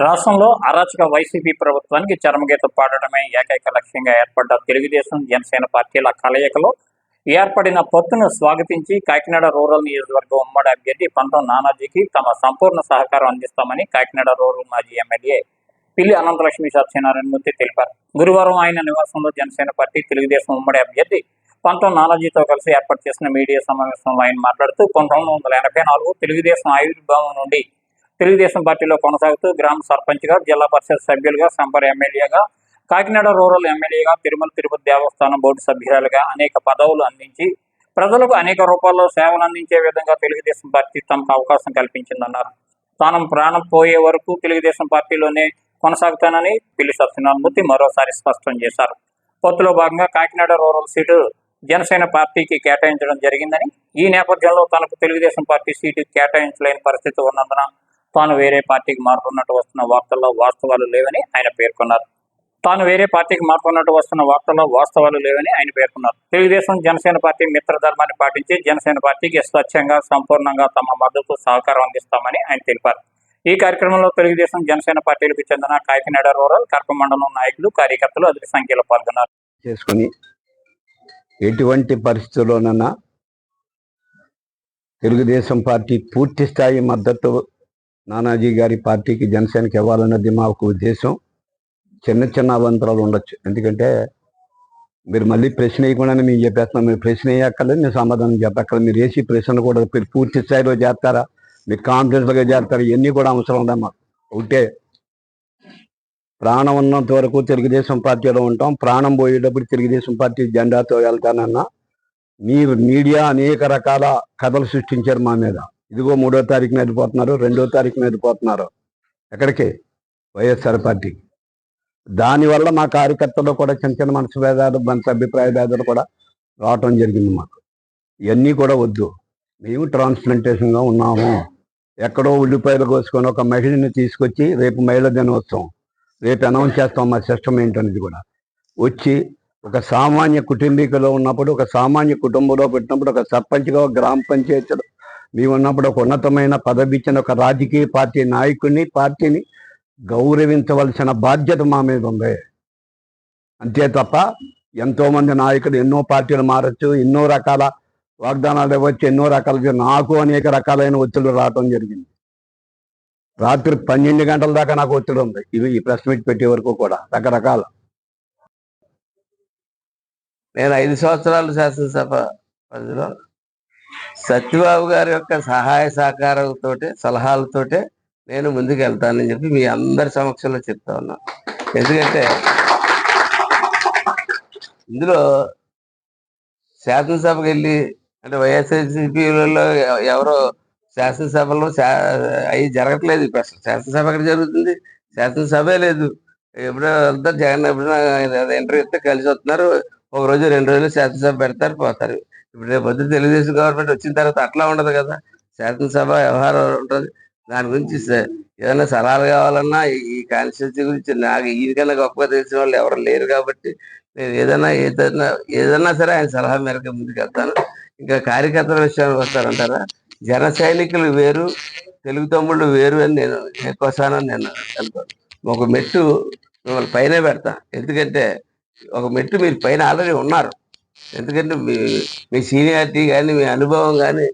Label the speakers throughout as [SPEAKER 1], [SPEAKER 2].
[SPEAKER 1] రాష్ట్రంలో అరాచక వైసీపీ ప్రభుత్వానికి చరమగీతం పాడడమే ఏకైక లక్ష్యంగా ఏర్పడ్డ తెలుగుదేశం జనసేన పార్టీల కలయికలో ఏర్పడిన పొత్తును స్వాగతించి కాకినాడ రూరల్ నియోజకవర్గం ఉమ్మడి అభ్యర్థి పంతం నానాజీకి తమ సంపూర్ణ సహకారం అందిస్తామని కాకినాడ రూరల్ మాజీ ఎమ్మెల్యే పిల్లి అనంతలక్ష్మి సత్యనారాయణమూర్తి తెలిపారు. గురువారం ఆయన నివాసంలో జనసేన పార్టీ తెలుగుదేశం ఉమ్మడి అభ్యర్థి పంతం నానాజీతో కలిసి ఏర్పాటు చేసిన మీడియా సమావేశంలో ఆయన మాట్లాడుతూ పంతొమ్మిది వందల ఎనభై నాలుగు తెలుగుదేశం ఆవిర్భావం నుండి తెలుగుదేశం పార్టీలో కొనసాగుతూ గ్రామ సర్పంచ్గా జిల్లా పరిషత్ సభ్యులుగా సంపర్ ఎమ్మెల్యేగా కాకినాడ రూరల్ ఎమ్మెల్యేగా తిరుమల తిరుపతి దేవస్థానం బోర్డు సభ్యురాలుగా అనేక పదవులు అందించి ప్రజలకు అనేక రూపాల్లో సేవలు అందించే విధంగా తెలుగుదేశం పార్టీ తమకు అవకాశం కల్పించిందన్నారు. తాను ప్రాణం పోయే వరకు తెలుగుదేశం పార్టీలోనే కొనసాగుతానని పిల్లి సత్యనారాయణమూర్తి మరోసారి స్పష్టం చేశారు. పొత్తులో భాగంగా కాకినాడ రూరల్ సీటు జనసేన పార్టీకి కేటాయించడం జరిగిందని ఈ నేపథ్యంలో తనకు తెలుగుదేశం పార్టీ సీటు కేటాయించలేని పరిస్థితి ఉన్నందున తాను వేరే పార్టీకి మారుతున్నట్టు వస్తున్న వార్తల్లో వాస్తవాలు లేవని ఆయన పేర్కొన్నారు. తాను వేరే పార్టీకి మారుతున్నట్టు వస్తున్న వార్తల్లో వాస్తవాలు లేవని ఆయన పేర్కొన్నారు. తెలుగుదేశం జనసేన పార్టీ మిత్రధర్మాన్ని పాటించి జనసేన పార్టీకి స్వచ్ఛంగా సంపూర్ణంగా తమ మద్దతు సహకారం అందిస్తామని ఆయన తెలిపారు. ఈ కార్యక్రమంలో తెలుగుదేశం జనసేన పార్టీలకు చెందిన కాకినాడ రూరల్ కర్ప మండలం నాయకులు కార్యకర్తలు అధిక సంఖ్యలో పాల్గొన్నారు.
[SPEAKER 2] చేసుకుని ఎటువంటి పరిస్థితుల్లోనన్నా తెలుగుదేశం పార్టీ పూర్తి స్థాయి మద్దతు నానాజీ గారి పార్టీకి జనసేనకి ఇవ్వాలన్నది మాకు ఉద్దేశం. చిన్న చిన్న అవంతరాలు ఉండొచ్చు. ఎందుకంటే మీరు మళ్ళీ ప్రశ్న వేయకుండానే మేము చెప్పేస్తున్నాం. మీరు ప్రశ్న వేయక్కర్లేదు నేను సమాధానం చెప్పక్కర్లేదు. మీరు వేసి ప్రశ్న కూడా మీరు పూర్తి స్థాయిలో చేస్తారా? మీరు కాన్ఫిడెన్స్గా చేస్తారా? ఇవన్నీ కూడా అవసరం ఉందా మాకు? ఉంటే ప్రాణం ఉన్నంత వరకు తెలుగుదేశం పార్టీలో ఉంటాం. ప్రాణం పోయేటప్పుడు తెలుగుదేశం పార్టీ జెండాతో వెళ్తానన్నా మీరు మీడియా అనేక రకాల కథలు సృష్టించారు మా మీద. ఇదిగో మూడో తారీఖున వెళ్ళిపోతున్నారు రెండో తారీఖున వెళ్ళిపోతున్నారు. ఎక్కడికి? YSR party. దానివల్ల మా కార్యకర్తలు కూడా చిన్న చిన్న మనసు భేదాలు మనసు అభిప్రాయ భేదాలు కూడా రావటం జరిగింది మాకు. ఇవన్నీ కూడా వద్దు. మేము ట్రాన్స్ప్లాంటేషన్గా ఉన్నాము. ఎక్కడో ఉల్లిపాయలు కోసుకొని ఒక మహిళని తీసుకొచ్చి రేపు మహిళా దినోత్సవం రేపు అనౌన్స్ చేస్తాం మా సిస్టమ్ ఏంటనేది కూడా. వచ్చి ఒక సామాన్య కుటుంబీకులో ఉన్నప్పుడు ఒక సామాన్య కుటుంబంలో పెట్టినప్పుడు ఒక సర్పంచ్గా ఒక గ్రామ పంచాయతీలో ఉన్నప్పుడు ఒక ఉన్నతమైన పదవి ఇచ్చిన ఒక రాజకీయ పార్టీ నాయకుడిని పార్టీని గౌరవించవలసిన బాధ్యత మా మీద ఉంది. అంతే తప్ప ఎంతో మంది నాయకులు ఎన్నో పార్టీలు మారచ్చు ఎన్నో రకాల వాగ్దానాలు ఇవ్వచ్చు ఎన్నో రకాల నాకు అనేక రకాలైన ఒత్తిళ్ళు రావటం జరిగింది. రాత్రి పన్నెండు గంటల దాకా నాకు ఒత్తిడి ఉంది. ఇవి ఈ ప్రెస్ మీట్ పెట్టే వరకు కూడా రకరకాల.
[SPEAKER 3] నేను ఐదు సంవత్సరాలు శాసనసభ పరిధిలో సత్యబాబు గారి యొక్క సహాయ సహకారంతో సలహాలతోటే నేను ముందుకు వెళ్తానని చెప్పి మీ అందరి సమక్షంలో చెప్తా ఉన్నాను ఎందుకంటే ఇందులో శాసనసభకి వెళ్ళి అంటే వైఎస్ఆర్సీపీలలో ఎవరో శాసనసభలో అవి జరగట్లేదు ఇప్పుడు అసలు శాసనసభ ఎక్కడ జరుగుతుంది? శాసనసభే లేదు. ఎప్పుడో వెళ్తారు జగన్ ఎప్పుడైనా ఇంటర్వ్యూ ఇస్తే కలిసి వస్తున్నారు. ఒక రోజు రెండు రోజులు శాసనసభ పెడతారు పోతారు. ఇప్పుడు రేపు పొద్దున తెలుగుదేశం గవర్నమెంట్ వచ్చిన తర్వాత అట్లా ఉండదు కదా. శాసనసభ వ్యవహారం ఉంటుంది. దాని గురించి ఏదైనా సలహాలు కావాలన్నా ఈ- కాన్స్టిట్యూన్సీ గురించి నాకు ఈయనకన్నా గొప్పగా తెలిసిన వాళ్ళు ఎవరు లేరు కాబట్టి నేను ఏదైనా ఏదైనా ఏదైనా సరే ఆయన సలహా మేరకు ముందుకు వెళ్తాను ఇంకా కార్యకర్తల విషయానికి వస్తారంటారా జన సైనికులు వేరు తెలుగు తమ్ముళ్ళు వేరు అని నేను ఎక్కువసానని నేను అనుకోను. ఒక మెట్టు మిమ్మల్ని పైన పెడతా. ఎందుకంటే ఒక మెట్టు మీరు పైన ఆల్రెడీ ఉన్నారు. ఎందుకంటే మీ మీ సీనియారిటీ కానీ మీ అనుభవం కానీ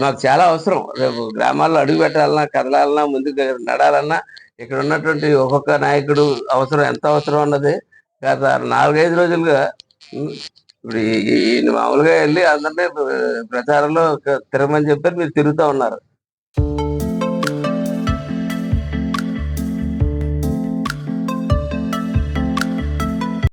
[SPEAKER 3] మాకు చాలా అవసరం. రేపు గ్రామాల్లో అడుగు పెట్టాలన్నా కదలాలన్నా ముందుకు నడాలన్నా ఇక్కడ ఉన్నటువంటి ఒక్కొక్క నాయకుడు అవసరం ఎంత అవసరం అన్నది గత నాలుగైదు రోజులుగా ఇప్పుడు ఈయన మామూలుగా వెళ్ళి అందరినీ ప్రచారంలో తిరగమని చెప్పారు మీరు తిరుగుతూ ఉన్నారు.